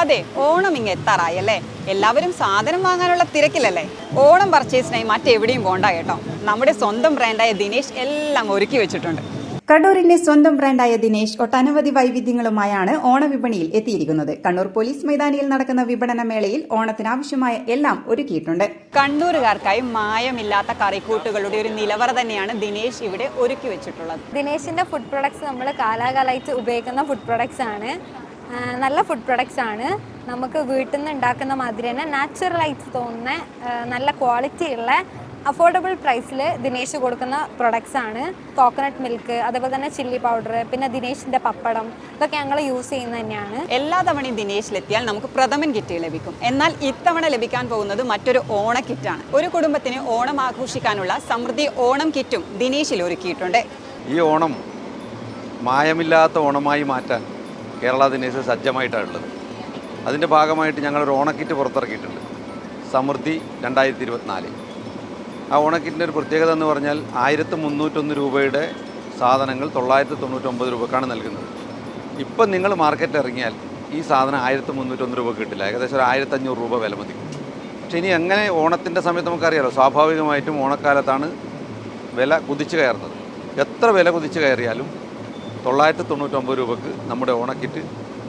അതെ ഓണം ഇങ്ങ് എത്താറായല്ലേ എല്ലാവരും സാധനം വാങ്ങാനുള്ള തിരക്കിലല്ലേ? ഓണം പർച്ചേസിനായി മറ്റെവിടെയും പോണ്ട കേട്ടോ. നമ്മുടെ സ്വന്തം ബ്രാൻഡായ ദിനേശ് എല്ലാം ഒരുക്കി വെച്ചിട്ടുണ്ട്. കണ്ണൂരിന്റെ സ്വന്തം ബ്രാൻഡായ ദിനേശ് ഒട്ടനവധി വൈവിധ്യങ്ങളുമായാണ് ഓണവിപണിയിൽ എത്തിയിരിക്കുന്നത്. കണ്ണൂർ പോലീസ് മൈതാനിയിൽ നടക്കുന്ന വിപണന മേളയിൽ ഓണത്തിനാവശ്യമായ എല്ലാം ഒരുക്കിയിട്ടുണ്ട്. കണ്ണൂരുകാർക്കായി മായമില്ലാത്ത കറിക്കൂട്ടുകളുടെ ഒരു നിലവറ തന്നെയാണ് ദിനേശ് ഇവിടെ ഒരുക്കി വെച്ചിട്ടുള്ളത്. ദിനേശിന്റെ ഫുഡ് പ്രൊഡക്ട്സ് നമ്മൾ കാലാകാലമായിട്ട് ഉപയോഗിക്കുന്ന ഫുഡ് പ്രൊഡക്ട്സ് ആണ്. നല്ല ഫുഡ് പ്രൊഡക്ട്സ് ആണ്. നമുക്ക് വീട്ടിൽ നിന്ന് ഉണ്ടാക്കുന്ന മാതിരി തന്നെ നാച്ചുറലായിട്ട് തോന്നുന്ന നല്ല ക്വാളിറ്റി ഉള്ള അഫോർഡബിൾ പ്രൈസിൽ ദിനേശ് കൊടുക്കുന്ന പ്രൊഡക്ട്സ് ആണ്. കോക്കനട്ട് മിൽക്ക് അതേപോലെ തന്നെ ചില്ലി പൗഡർ പിന്നെ ദിനേശിന്റെ പപ്പടം ഇതൊക്കെ ഞങ്ങൾ യൂസ് ചെയ്യുന്നത് തന്നെയാണ്. എല്ലാ തവണയും ദിനേശിലെത്തിയാൽ നമുക്ക് പ്രഥമൻ കിറ്റ് ലഭിക്കും. എന്നാൽ ഇത്തവണ ലഭിക്കാൻ പോകുന്നത് മറ്റൊരു ഓണ കിറ്റാണ്. ഒരു കുടുംബത്തിന് ഓണം ആഘോഷിക്കാനുള്ള സമൃദ്ധി ഓണം കിറ്റും ദിനേശിൽ ഒരുക്കിയിട്ടുണ്ട്. ഈ ഓണം മായമില്ലാത്ത ഓണമായി മാറ്റാൻ കേരള ദിനേശ് സജ്ജമായിട്ടാണുള്ളത് അതിന്റെ ഭാഗമായിട്ട് ഞങ്ങളൊരു ഓണക്കിറ്റ് പുറത്തിറക്കിയിട്ടുണ്ട്. സമൃദ്ധി രണ്ടായിരത്തി ഇരുപത്തിനാല് ആ ഓണക്കിറ്റിന്റെ ഒരു പ്രത്യേകത എന്ന് പറഞ്ഞാൽ ആയിരത്തി മുന്നൂറ്റൊന്ന് രൂപയുടെ സാധനങ്ങൾ തൊള്ളായിരത്തി തൊണ്ണൂറ്റൊമ്പത് രൂപക്കാണ് നൽകുന്നത്. ഇപ്പം നിങ്ങൾ മാർക്കറ്റ് ഇറങ്ങിയാൽ ഈ സാധനം ആയിരത്തി മുന്നൂറ്റൊന്ന് രൂപ കിട്ടില്ല. ഏകദേശം ഒരു ആയിരത്തഞ്ഞൂറ് രൂപ വില മതി. പക്ഷേ ഇനി എങ്ങനെ ഓണത്തിന്റെ സമയത്ത് നമുക്കറിയാലോ സ്വാഭാവികമായിട്ടും ഓണക്കാലത്താണ് വില കുതിച്ചു കയറുന്നത്. എത്ര വില കുതിച്ചു കയറിയാലും തൊള്ളായിരത്തി തൊണ്ണൂറ്റൊമ്പത് രൂപക്ക് നമ്മുടെ ഓണക്കിറ്റ്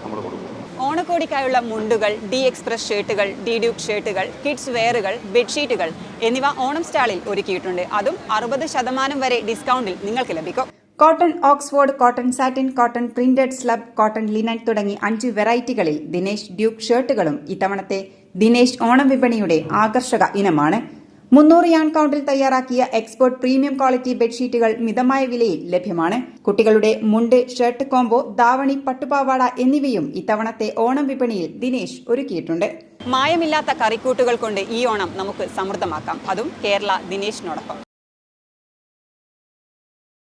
നമ്മൾ കൊടുക്കും. ഓണക്കോടിക്കായുള്ള മുണ്ടുകൾ ഡി എക്സ്പ്രസ് ഷർട്ടുകൾ ഡി ഡ്യൂക്ക് ഷർട്ടുകൾ കിഡ്സ് വെയറുകൾ ബെഡ്ഷീറ്റുകൾ എന്നിവ ഓണം സ്റ്റാളിൽ ഒരുക്കിയിട്ടുണ്ട്. അതും അറുപത് ശതമാനം വരെ ഡിസ്കൗണ്ടിൽ നിങ്ങൾക്ക് ലഭിക്കും. Cotton Oxford cotton satin cotton printed slub cotton linen തുടങ്ങി അഞ്ച് വെറൈറ്റികളിൽ ദിനേശ് ഡ്യൂക്ക് ഷർട്ടുകളും ഇത്തവണത്തെ ദിനേശ് ഓണം വിപണിയുടെ ആകർഷക ഇനമാണ്. മുന്നൂറ് യാൺ കൗണ്ടിൽ തയ്യാറാക്കിയ എക്സ്പോർട്ട് പ്രീമിയം ക്വാളിറ്റി ബെഡ്ഷീറ്റുകൾ മിതമായ വിലയിൽ ലഭ്യമാണ്. കുട്ടികളുടെ മുണ്ട് ഷർട്ട് കോംബോ ദാവണി പട്ടുപാവാട എന്നിവയും ഇത്തവണത്തെ ഓണം വിപണിയിൽ ദിനേശ് ഒരുക്കിയിട്ടുണ്ട്. മായമില്ലാത്ത കറിക്കൂട്ടുകൾ കൊണ്ട് ഈ ഓണം നമുക്ക് സമൃദ്ധമാക്കാം. അതും കേരള ദിനേശിനോടൊപ്പം.